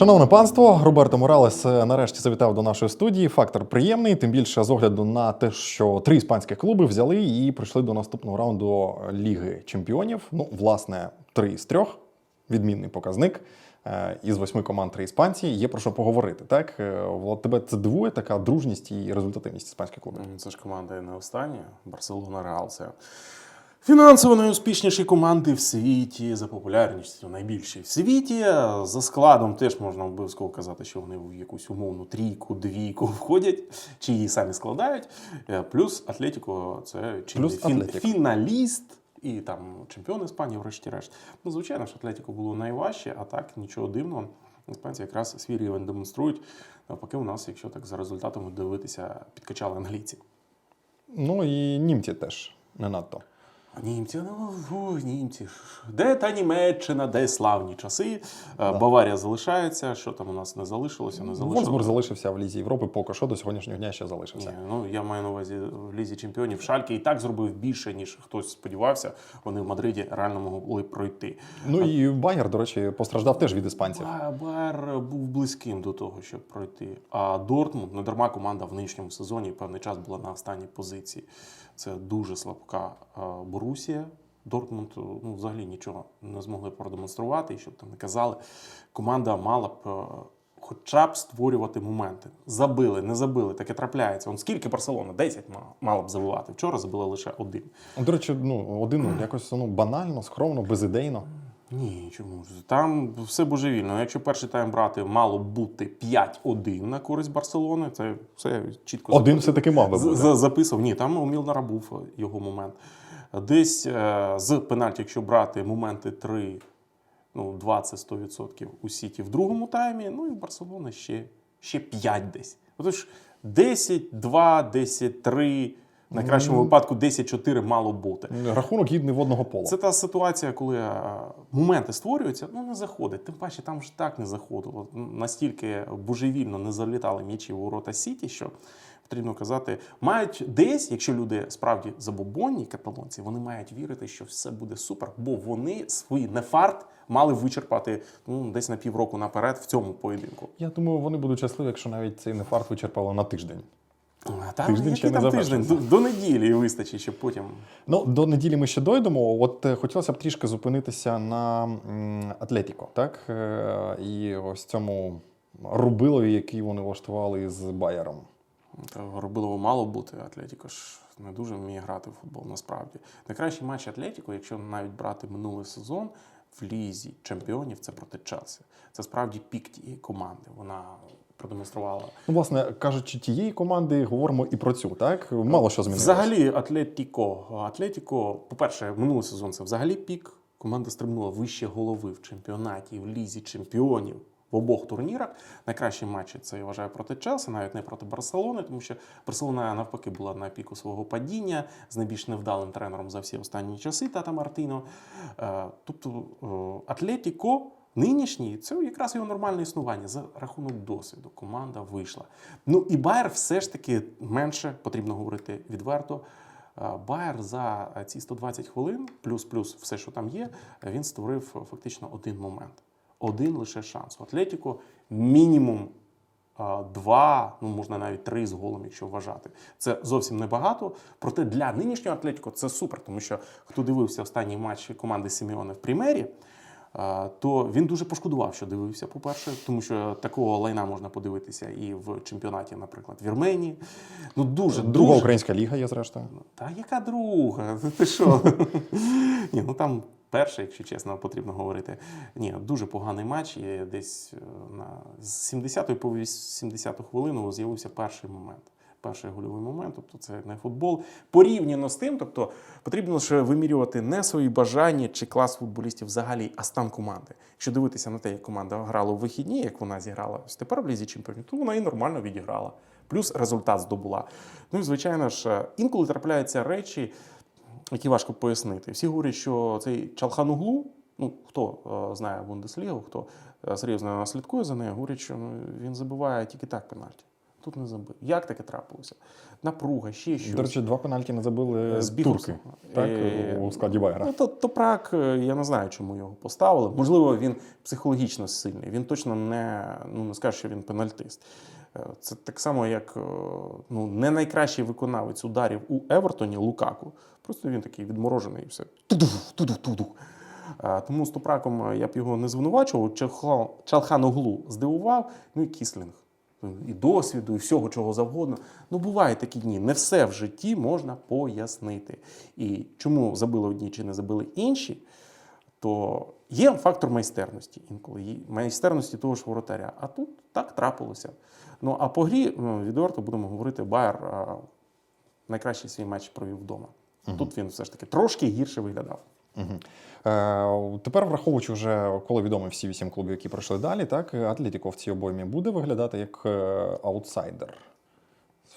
Шановне панство, Роберто Моралес е, нарешті завітав до нашої студії. Фактор приємний, тим більше з огляду на те, що три іспанських клуби взяли і прийшли до наступного раунду Ліги Чемпіонів. Ну, власне, три з трьох. Відмінний показник. Е, Із восьми команд три іспанці. Є про що поговорити. Так, Е, Влад, тебе це дивує така дружність і результативність іспанських клубів. Ну, Це ж команда не остання. Барселона Реал це фінансово найуспішніші команди в світі, за популярністю найбільші в світі. За складом теж можна обов'язково казати, що вони в якусь умовну трійку, двійку входять, чи її самі складають. Е, Плюс Атлетіко це чинний Плюс фін- фіналіст. І там чемпіон Іспанії, врешті-решт. Ну, звичайно ж, Атлетіко було найважче, а так нічого дивного. Іспанці якраз свій рівень демонструють. Навпаки, у нас, якщо так за результатами дивитися, підкачали англійці. Ну і німці теж не надто. Німці, ну фу, німці. Де та Німеччина, де славні часи. Е, Баварія залишається. Що там у нас не залишилося? Не Вольсбург залишилося. залишився в Лізі Європи, поки що до сьогоднішнього дня ще Ні, залишився. ну я маю на увазі в лізі чемпіонів. Шальке і так зробив більше, ніж хтось сподівався. Вони в Мадриді реально могли пройти. Ну і Байер, до речі, постраждав теж від іспанців. Байер був близьким до того, щоб пройти. А Дортмунд, не дарма команда в нинішньому сезоні певний час була на останній позиції. Це дуже слабка е, Борусія. Дортмунд ну, взагалі нічого не змогли продемонструвати, і щоб там не казали. Команда мала б е, хоча б створювати моменти. Забили, не забили, таке трапляється. Он скільки Барселона? 10 мала, б забивати. Вчора забили лише один. До речі, ну один якось ну банально, скромно, безідейно. Ні, чому ж там все божевільно. Якщо перший тайм брати мало бути 5-1 на користь Барселони, це все чітко Один все таки мав би З- бути. за- Ні, там у Мілнера був його момент. Десь е, з пенальті, якщо брати моменти 3, ну 20 100% у Сіті в другому таймі, ну і в Барселони ще, ще 5 десь. Отож 10, 2, 10, 3, в найкращому випадку 10-4 мало бути. Рахунок гідний водного пола. Це та ситуація, коли е, моменти створюються, ну не заходить. Тим паче там ж так не заходило. Настільки божевільно не залітали м'ячі у ворота Сіті, що потрібно казати, мають десь, якщо люди справді забобонні каталонці, вони мають вірити, що все буде супер, бо вони свій нефарт мали вичерпати ну, десь на півроку наперед в цьому поєдинку. Я думаю, вони будуть щасливі, якщо навіть цей нефарт вичерпали на тиждень. А Там, Тиждень ще не там тиждень? До, до неділі вистачить, щоб потім. Ну, до неділі ми ще дойдемо. От е, хотілося б трішки зупинитися на Атлетіко, так? Е, І ось цьому рубилові, який вони влаштували з Байером. Робилово мало бути. Атлетіко ж не дуже вміє грати в футбол насправді. Найкращий матч Атлетіко, якщо навіть брати минулий сезон в лізі чемпіонів, це проти Челсі. Це справді пік тієї команди. Вона продемонструвала. Ну, власне, кажучи, тієї команди, говоримо і про цю, так? Мало що змінилося. Взагалі, Атлетіко. Атлетіко, по-перше, минулий сезон це взагалі пік. Команда стрибнула вище голови в чемпіонаті, в лізі чемпіонів. В обох турнірах найкращі матчі це я вважаю проти Челсі, навіть не проти Барселони, тому що Барселона навпаки була на піку свого падіння з найбільш невдалим тренером за всі останні часи Тата Мартіно. Е, Тобто е, Атлетіко нинішній це якраз його нормальне існування за рахунок досвіду. Команда вийшла. Ну і Байер все ж таки менше потрібно говорити відверто. Е, Байер за ці 120 хвилин, плюс-плюс все, що там є, він створив фактично один момент. Один лише шанс. У Атлетіко мінімум два, ну можна навіть три з голом, якщо вважати. Це зовсім небагато. Проте для нинішнього Атлетіко це супер, тому що хто дивився останній матч команди Сімеоне в Прімері, то він дуже пошкодував, що дивився, по-перше, тому що такого лайна можна подивитися і в чемпіонаті, наприклад, Вірменії. Ну дуже Друга дуже українська ліга є, зрештою. та яка друга? Ти що? Ні, ну там перша, якщо чесно, потрібно говорити. Ні, дуже поганий матч. І десь е, на з 70-ї по 80-ту хвилину з'явився перший момент. Перший гольовий момент, тобто це не футбол. Порівняно з тим, тобто потрібно лише вимірювати не свої бажання чи клас футболістів взагалі, а стан команди. Якщо дивитися на те, як команда грала у вихідні, як вона зіграла ось тепер в лізі чемпіонів, то вона і нормально відіграла. Плюс результат здобула. Ну і звичайно ж, інколи трапляються речі, які важко пояснити. Всі говорять, що цей Чалхануглу, ну хто е, знає Бундеслігу, хто е, серйозно слідкує за нею, говорять, що ну, він забиває тільки так пенальті. Тут не забив. Як таке трапилося? Напруга, ще щось. До речі, два пенальті не забили З турки так, Е, у складі Байера. Ну, то, Топрак, е, я не знаю, чому його поставили. Можливо, він психологічно сильний. Він точно не, ну, не скаже, що він пенальтист. Е, Це так само, як е, ну, не найкращий виконавець ударів у Евертоні Лукаку. Просто він такий відморожений і все. Е, Тому з Топраком я б його не звинувачував. Чалха- Чалханоглу здивував, ну і Кіслінг. І досвіду, і всього чого завгодно. Ну, бувають такі дні. Не все в житті можна пояснити. І чому забили одні чи не забили інші, то є фактор майстерності інколи, майстерності того ж воротаря. А тут так трапилося. Ну а по грі, ну, відверто будемо говорити, Байер найкращий свій матч провів вдома. Тут він все ж таки трошки гірше виглядав. Угу. Е, тепер, враховуючи вже, коли відомі всі вісім клубів, які пройшли далі, так Атлетіко в цій обоймі буде виглядати як е, аутсайдер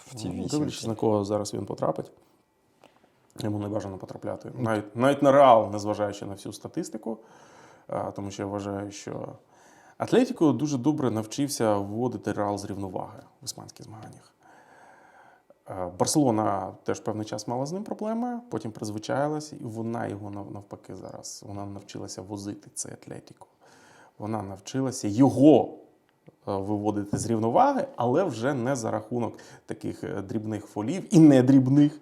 в цій Ну, вісімці. Дивлячись, на кого зараз він потрапить. Йому не бажано потрапляти. Навіть, навіть на реал, незважаючи на всю статистику, тому що я вважаю, що Атлетіко дуже добре навчився вводити реал з рівноваги в іспанських змаганнях. Барселона теж певний час мала з ним проблеми, потім призвичаїлася, і вона його навпаки зараз. Вона навчилася возити цей Атлетіко. Вона навчилася його е, виводити з рівноваги, але вже не за рахунок таких е, дрібних фолів і не дрібних.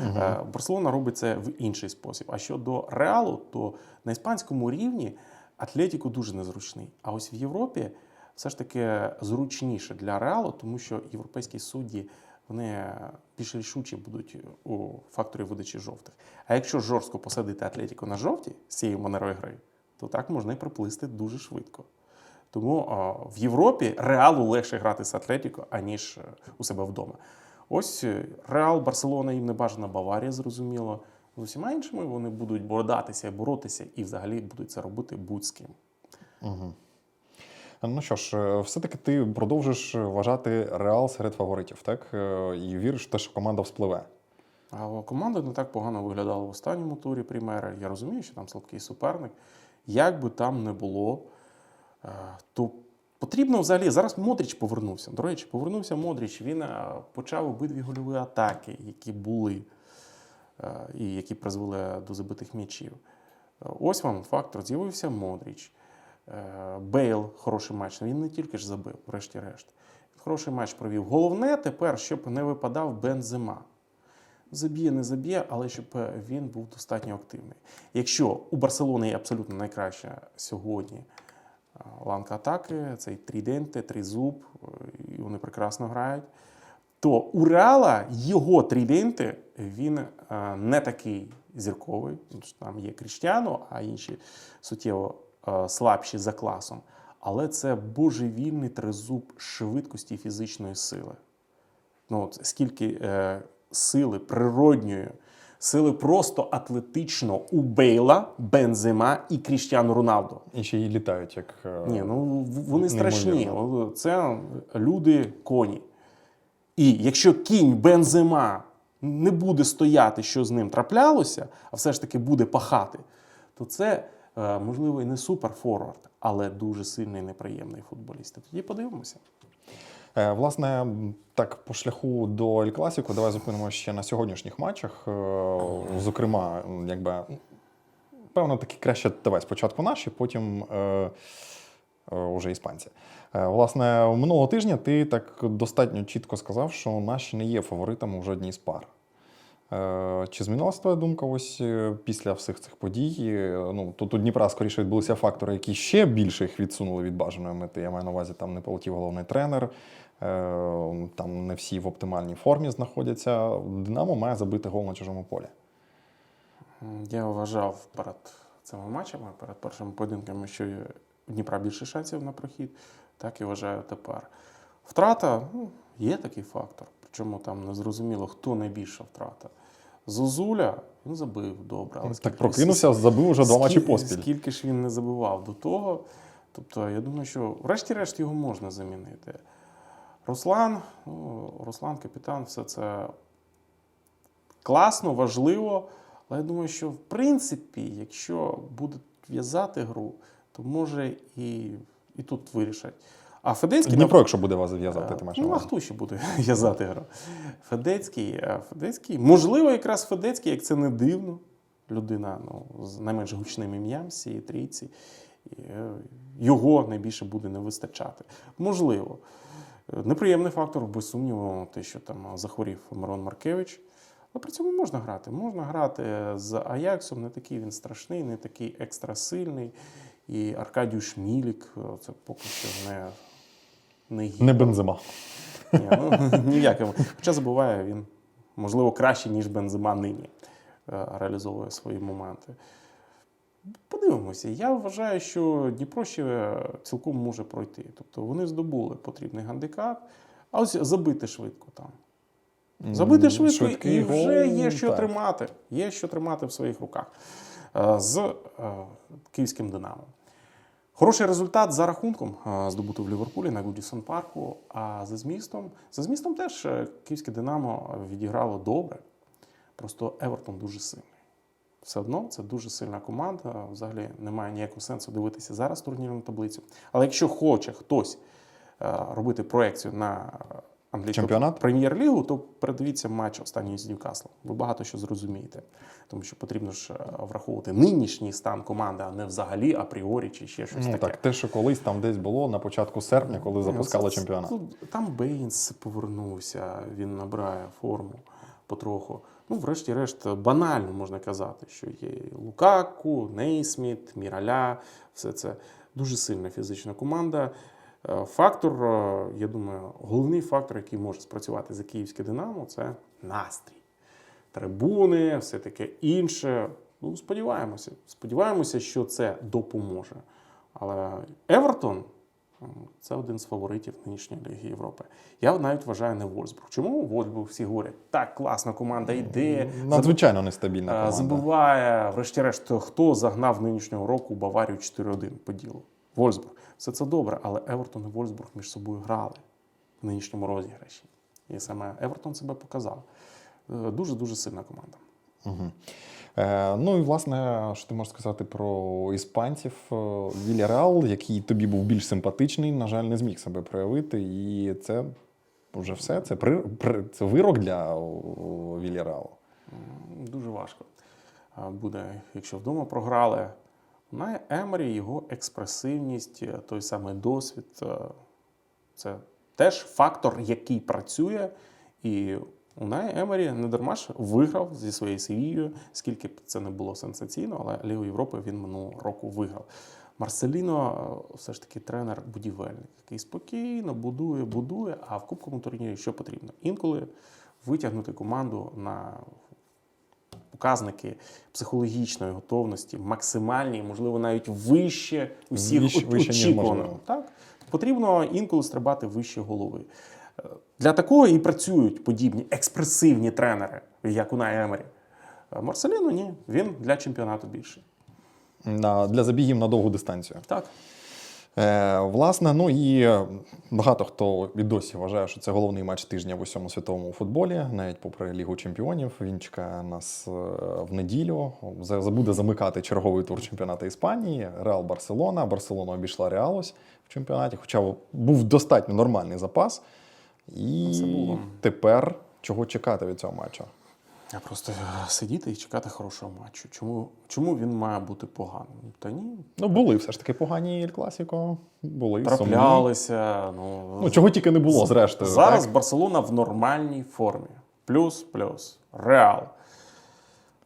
Е, Барселона робить це в інший спосіб. А щодо реалу, то на іспанському рівні Атлетіко дуже незручний. А ось в Європі все ж таки зручніше для реалу, тому що європейські судді вони більш рішучі будуть у факторі видачі жовтих. А якщо жорстко посадити Атлетіко на жовті з цією манерою гри, то так можна і приплисти дуже швидко. Тому а, в Європі реалу легше грати з Атлетіко, аніж е, у себе вдома. Ось е, Реал, Барселона їм не бажана Баварія, зрозуміло. З усіма іншими вони будуть боротися, боротися і взагалі будуть це робити будь з ким. Угу. Ну що ж, е, все-таки ти продовжиш вважати Реал серед фаворитів, так? Е, І віриш в те, що команда вспливе. А команда не так погано виглядала в останньому турі Прімера. Я розумію, що там слабкий суперник. Як би там не було, е, то потрібно взагалі. Зараз Модріч повернувся. До речі, повернувся Модріч. Він е, почав обидві гольові атаки, які були е, і які призвели до забитих м'ячів. Е, Ось вам фактор. З'явився Модріч. Бейл хороший матч. Він не тільки ж забив, врешті-решт. Хороший матч провів. Головне тепер, щоб не випадав Бензема. Заб'є, не заб'є, але щоб він був достатньо активний. Якщо у Барселони є абсолютно найкраща сьогодні ланка атаки, цей тріденте, тризуб, і вони прекрасно грають, то у Реала його тріденте він е, не такий зірковий. Там є Кріштіано, а інші суттєво е, слабші за класом. Але це божевільний тризуб швидкості фізичної сили. Ну, скільки е, сили природньої, сили просто атлетично у Бейла, Бензема і Кріштіану Роналдо. І ще й літають, як. е, Ні, ну вони страшні. Це люди коні. І якщо кінь Бензема не буде стояти, що з ним траплялося, а все ж таки буде пахати, то це, е, можливо, і не суперфорвард, але дуже сильний і неприємний футболіст. Тоді подивимося. Е, Власне, так по шляху до Ель Класіку, давай зупинимося ще на сьогоднішніх матчах. Е, Зокрема, якби певно, таки краще давай спочатку наші, потім е, уже іспанці. Власне, минулого тижня ти так достатньо чітко сказав, що наші не є фаворитами у жодній з пар. Чи змінилася твоя думка ось після всіх цих подій? Ну, тут у Дніпра скоріше відбулися фактори, які ще більше їх відсунули від бажаної мети. Я маю на увазі, там не полетів головний тренер, там не всі в оптимальній формі знаходяться. Динамо має забити гол на чужому полі. Я вважав перед цими матчами, перед першими поєдинками, що Дніпра більше шансів на прохід, так і вважаю тепер. Втрата ну, є такий фактор, причому там не зрозуміло, хто найбільша втрата. Зозуля він забив добре, але Так прокинувся, забив уже два матчі поспіль. Скільки ж він не забивав до того. Тобто, я думаю, що врешті-решт його можна замінити. Руслан, ну, Руслан, капітан, все це класно, важливо. Але я думаю, що в принципі, якщо будуть в'язати гру, то може і, і тут вирішать. А Федецький Дніпро, якщо буде вас зв'язати, Е, ти маєш Ну, а хто ще буде в'язати гру? Федецький, е, Федецький, можливо, якраз Федецький, як це не дивно, людина ну, з найменш гучним ім'ям цієї трійці, е, його найбільше буде не вистачати. Можливо. Неприємний фактор, без сумніву, те, що там захворів Мирон Маркевич. Але при цьому можна грати. Можна грати з Аяксом, не такий він страшний, не такий екстрасильний. І Аркадію Шмілік, е, це поки що не, не гідно. Не бензима. Ні, ну, ніяким. Хоча забуває, він, можливо, краще, ніж Бензима нині е, реалізовує свої моменти. Подивимося. Я вважаю, що Дніпро ще цілком може пройти. Тобто вони здобули потрібний гандикап, а ось забити швидко там. Забити швидко швидкий і вже гол, є що так. тримати. Є що тримати в своїх руках Е, з е, київським Динамо. Хороший результат за рахунком е, здобутий в Ліверпулі на Гудісон Парку. А за змістом, за змістом теж е, київське Динамо відіграло добре. Просто Евертон дуже сильний. Все одно це дуже сильна команда. Взагалі немає ніякого сенсу дивитися зараз турнірну таблицю. Але якщо хоче хтось е, робити проекцію на англійську прем'єр-лігу, то передивіться матч останній з Ньюкаслом. Ви багато що зрозумієте. Тому що потрібно ж е, враховувати нинішній стан команди, а не взагалі апріорі чи ще щось Ну таке. так, те, що колись там десь було на початку серпня, коли запускали Ну, це- чемпіонат. Там Бейнс повернувся, він набирає форму потроху. Ну, врешті-решт, банально можна казати, що є Лукаку, Нейсміт, Міраля, все це дуже сильна фізична команда. Е, Фактор, е, я думаю, головний фактор, який може спрацювати за київське Динамо, це настрій. Трибуни, все таке інше. Ну, сподіваємося. Сподіваємося, що це допоможе. Але Евертон це один з фаворитів нинішньої Ліги Європи. Я навіть вважаю не Вольсбург. Чому Вольсбург всі говорять, так, класна команда йде, Надзвичайно нестабільна команда. забуває, врешті-решт, хто загнав нинішнього року Баварію 4-1 по ділу. Вольсбург. Все це добре, але Евертон і Вольсбург між собою грали в нинішньому розіграші. І саме Евертон себе показав. Е, Дуже-дуже сильна команда. Угу. Е, ну і власне, що ти можеш сказати про іспанців? Е, Вільяреал, який тобі був більш симпатичний, на жаль, не зміг себе проявити. І це вже все. Це, при, при, це вирок для о, Вільяреалу. Дуже важко буде, якщо вдома програли. На Емері його експресивність, е, той самий досвід е, це теж фактор, який працює. І Унай Емері не дарма ж виграв зі своєю Севією, скільки б це не було сенсаційно, але Лігу Європи він минулого року виграв. Марселіно е, все ж таки тренер будівельник, який спокійно будує, будує, а в кубковому турнірі що потрібно? Інколи витягнути команду на показники психологічної готовності, максимальні, можливо, навіть вище усіх очікувано. можливо. Так? Потрібно інколи стрибати вище голови. Для такого і працюють подібні експресивні тренери, як Унай Емері. Е, Марселіно ні, він для чемпіонату більший. На, для забігів на довгу дистанцію. Так. Е, власне, ну і багато хто і досі вважає, що це головний матч тижня в усьому світовому футболі, навіть попри Лігу Чемпіонів. Він чекає нас е, в неділю. За- Буде замикати черговий тур чемпіонату Іспанії. Реал Барселона. Барселона обійшла Реалось в чемпіонаті, хоча був достатньо нормальний запас. І Це було. тепер чого чекати від цього матчу? А просто е, сидіти і чекати хорошого матчу. Чому, чому він має бути поганим? Та ні. Ну, були все ж таки погані Класіко, були. Траплялися. Ну, Ну, чого тільки не було, зрештою. Зараз так? Барселона в нормальній формі. Плюс-плюс. Реал.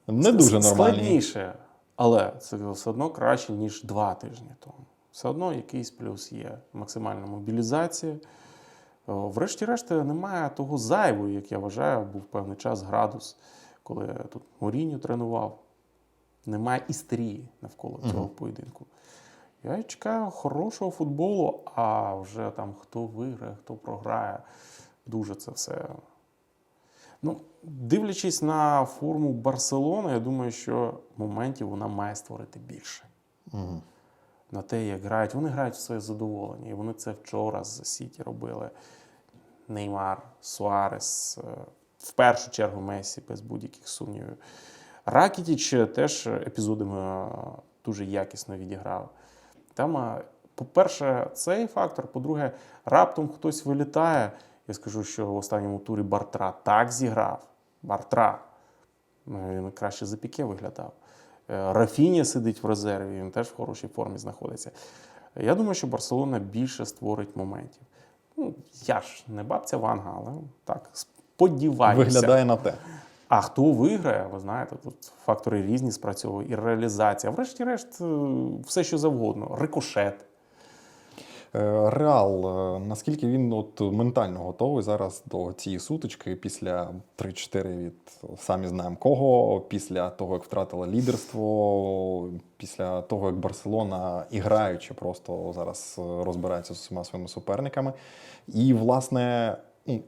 не дуже нормальні. Складніше, але це все одно краще, ніж два тижні тому. Все одно якийсь плюс є. Максимальна мобілізація. О, Врешті-решт, немає того зайвого, як я вважаю, був певний час градус, коли тут Моріню тренував. Немає істерії навколо цього поєдинку. Я чекаю хорошого футболу, а вже там хто виграє, хто програє. Дуже це все. Ну, дивлячись на форму Барселони, я думаю, що моментів вона має створити більше. Мгм. На те, як грають. Вони грають в своє задоволення. І вони це вчора з Сіті робили. Неймар, Суарес, е, в першу чергу Месі, без будь-яких сумнівів. Ракітіч теж епізодами е, дуже якісно відіграв. Там е, По-перше, цей фактор. По-друге, раптом хтось вилітає. Я скажу, що в останньому турі Бартра так зіграв. Бартра. Ну, Він краще за піке виглядав. Е, Рафіня сидить в резерві, він теж в хорошій формі знаходиться. Я думаю, що Барселона більше створить моментів. Ну, я ж не бабця Ванга, але так, сподіваюся. Виглядає на те. А хто виграє, ви знаєте, тут фактори різні спрацьовують, і реалізація. Врешті-решт, е, все що завгодно. Рикошет. Е, Реал, е, наскільки він от ментально готовий зараз до цієї сутички після 3-4 від самі знаємо кого, після того, як втратила лідерство, після того, як Барселона, іграючи, просто зараз е, розбирається з усіма своїми суперниками. І, власне, ну,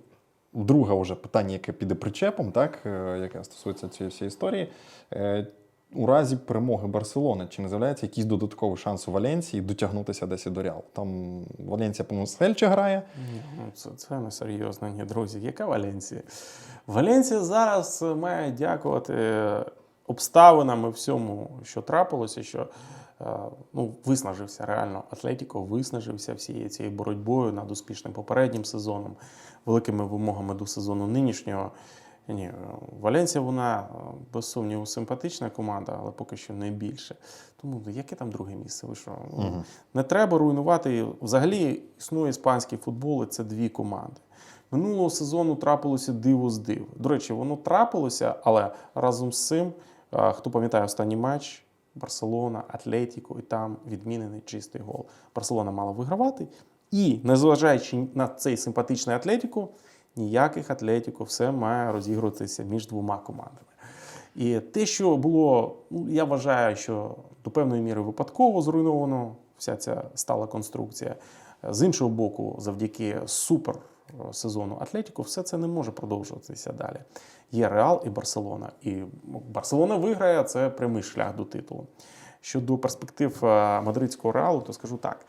друге вже питання, яке піде причепом, так, яке стосується цієї всієї історії. Е, у разі перемоги Барселони чи не з'являється якийсь додатковий шанс у Валенції дотягнутися десь до Реал? Там Валенція, по-моєму, з Хельче грає. Ну це, це не серйозно, ні, друзі. Яка Валенція? Валенція зараз має дякувати обставинам і всьому, що трапилося, що е, ну, виснажився реально. Атлетіко виснажився всією цією боротьбою над успішним попереднім сезоном, великими вимогами до сезону нинішнього. Ні, Валенсія, вона е, без сумніву симпатична команда, але поки що не більше. Тому ну, яке там друге місце? Ви що? Мгм. Не треба руйнувати. Взагалі існує іспанський футбол, і це дві команди. Минулого сезону трапилося диво з див. До речі, воно трапилося, але разом з цим, е, хто пам'ятає останній матч, Барселона, Атлетіко, і там відмінений чистий гол. Барселона мала вигравати. І, незважаючи на цей симпатичний Атлетіко, ніяких Атлетіко, все має розігруватися між двома командами. І те, що було, ну я вважаю, що до певної міри випадково зруйновано вся ця стала конструкція. З іншого боку, завдяки супер е, сезону Атлетіко, все це не може продовжуватися далі. Є Реал і Барселона. І Барселона виграє це прямий шлях до титулу. Щодо перспектив е, мадридського реалу, то скажу так.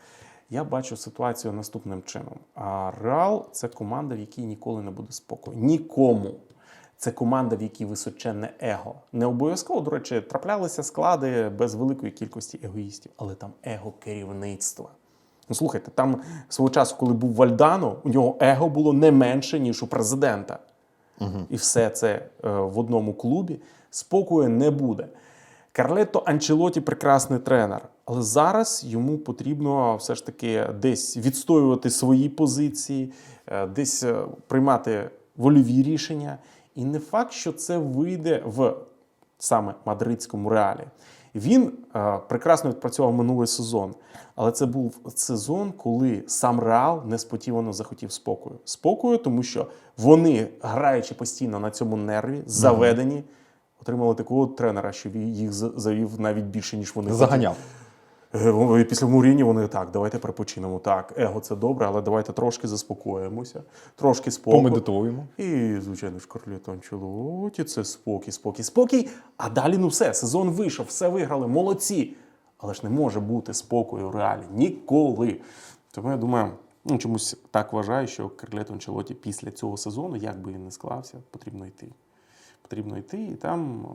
Я бачу ситуацію наступним чином. А Реал це команда, в якій ніколи не буде спокою. Нікому. Це команда, в якій височенне его. Не обов'язково, до речі, траплялися склади без великої кількості егоїстів, але там его керівництва. Ну, слухайте, там свого часу, коли був Вальдано, у нього его було не менше, ніж у президента. І все це е, в одному клубі. Спокою не буде. Карлетто Анчелоті прекрасний тренер, але зараз йому потрібно все ж таки десь відстоювати свої позиції, е, десь е, приймати вольові рішення. І не факт, що це вийде в саме мадридському реалі. Він е, прекрасно відпрацював минулий сезон, але це був сезон, коли сам Реал несподівано захотів спокою. Спокою, тому що вони, граючи постійно на цьому нерві, заведені, отримали такого тренера, що він їх завів навіть більше, ніж вони. Заганяв. Е, Після Муріні вони так, давайте перепочинемо. Так, его це добре, але давайте трошки заспокоїмося, трошки спокою. Помедитуємо. І, звичайно ж, Анчелоті, це спокій, спокій, спокій. А далі ну все, сезон вийшов, все виграли, молодці. Але ж не може бути спокою в реалі ніколи. Тому я думаю, ну чомусь так вважаю, що Карліто Анчелоті після цього сезону, як би він не склався, потрібно йти. Потрібно йти і там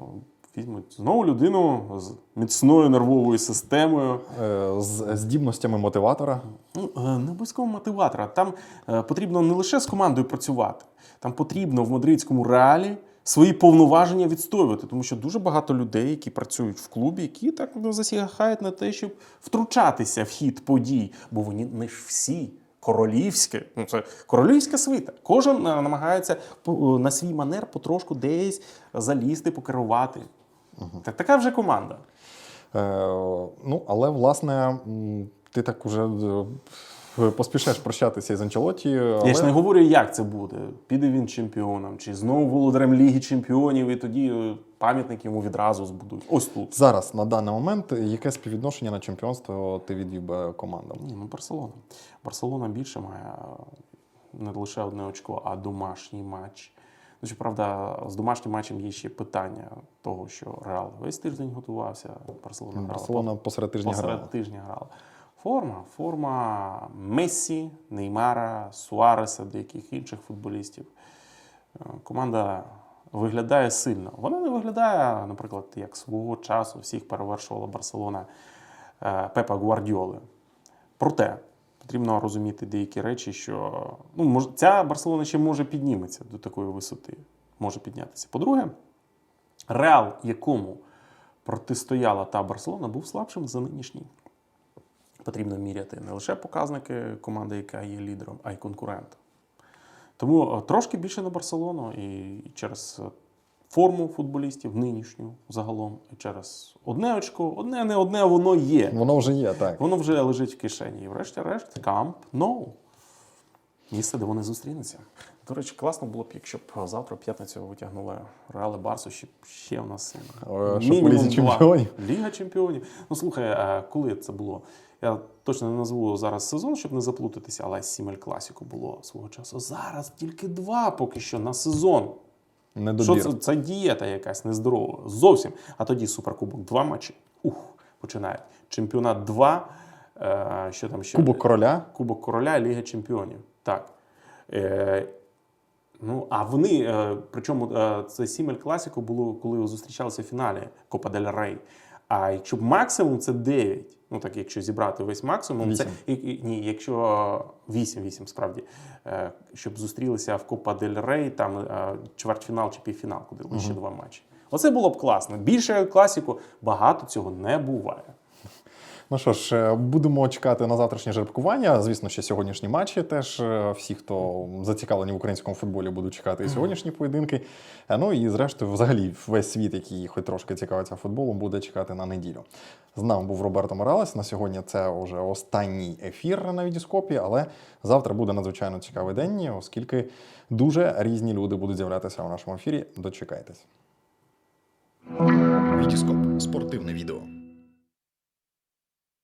візьмуть знову людину з міцною нервовою системою. Е, З здібностями мотиватора. Ну, е, не обов'язково мотиватора. Там е, потрібно не лише з командою працювати, там потрібно в мадридському реалі свої повноваження відстоювати, тому що дуже багато людей, які працюють в клубі, які так ну, засігають на те, щоб втручатися в хід подій, бо вони не ж всі. Королівське, ну це королівська свита. Кожен е, намагається е, на свій манер потрошку десь залізти, покерувати. Так, така вже команда. Е, ну, але, власне, ти так уже е, поспішаєш прощатися із Анчелоті. Але... Я ж не говорю, як це буде. Піде він чемпіоном, чи знову володарем Ліги Чемпіонів, і тоді е, пам'ятник йому відразу збудуть. Ось тут. Зараз, на даний момент, яке співвідношення на чемпіонство ти відвів би командам? Ні, ну Барселона. Барселона більше має е, не лише одне очко, а домашній матч. Ну, щоправда, з домашнім матчем є ще питання того, що Реал весь тиждень готувався. Барселона грала Барселона посеред тижня посеред грала. тижня грала. Форма, форма Мессі, Неймара, Суареса, деяких інших футболістів. Е, Команда виглядає сильно. Вона не виглядає, наприклад, як свого часу всіх перевершувала Барселона е, Пепа Гвардіоли. Проте потрібно розуміти деякі речі, що ну, ця Барселона ще може підніметься до такої висоти, може піднятися. По-друге, Реал, якому протистояла та Барселона, був слабшим за нинішній. Потрібно міряти не лише показники команди, яка є лідером, а й конкурента. Тому е, трошки більше на Барселону і через форму футболістів нинішню загалом, і через одне очко, одне не одне, воно є. Воно вже є, так. Воно вже лежить в кишені. І врешті-решт, камп ноу. Місце, де вони зустрінуться. До речі, класно було б, якщо б завтра в п'ятницю витягнули Реали Барсу, щоб ще у нас Е, щоб мінімум Лізі два. Чемпіонів. Ліга чемпіонів. Ну слухай, а коли це було? Я точно не назву зараз сезон, щоб не заплутатися, але Сімель Класіку було свого часу. Зараз тільки два поки що на сезон. Що це? Це дієта якась нездорова. Зовсім. А тоді суперкубок два матчі. Ух, починають. Чемпіонат 2. Е, що там ще? Кубок короля. Кубок короля, Ліга Чемпіонів. Так. Е, ну, а вони, е, причому е, це Сімель Класіко було, коли зустрічалися в фіналі Копа Дель Рей. А якщо б максимум це 9, ну так якщо зібрати весь максимум, це і, і, ні, якщо 8, 8 справді, е, щоб зустрілися в Копа Дель Рей, там е, чвертьфінал чи півфінал, куди лише два матчі. Оце було б класно. Більше класіку багато цього не буває. Ну що ж, е, будемо чекати на завтрашнє жеребкування. Звісно, ще сьогоднішні матчі. Теж е, всі, хто зацікавлені в українському футболі, будуть чекати і сьогоднішні поєдинки. Е, Ну і зрештою, взагалі, весь світ, який хоч трошки цікавиться футболом, буде чекати на неділю. З нами був Роберто Моралес. На сьогодні це вже останній ефір на Відіскопі, але завтра буде надзвичайно цікавий день, оскільки дуже різні люди будуть з'являтися у нашому ефірі. Дочекайтесь. Вітіскоп спортивне відео.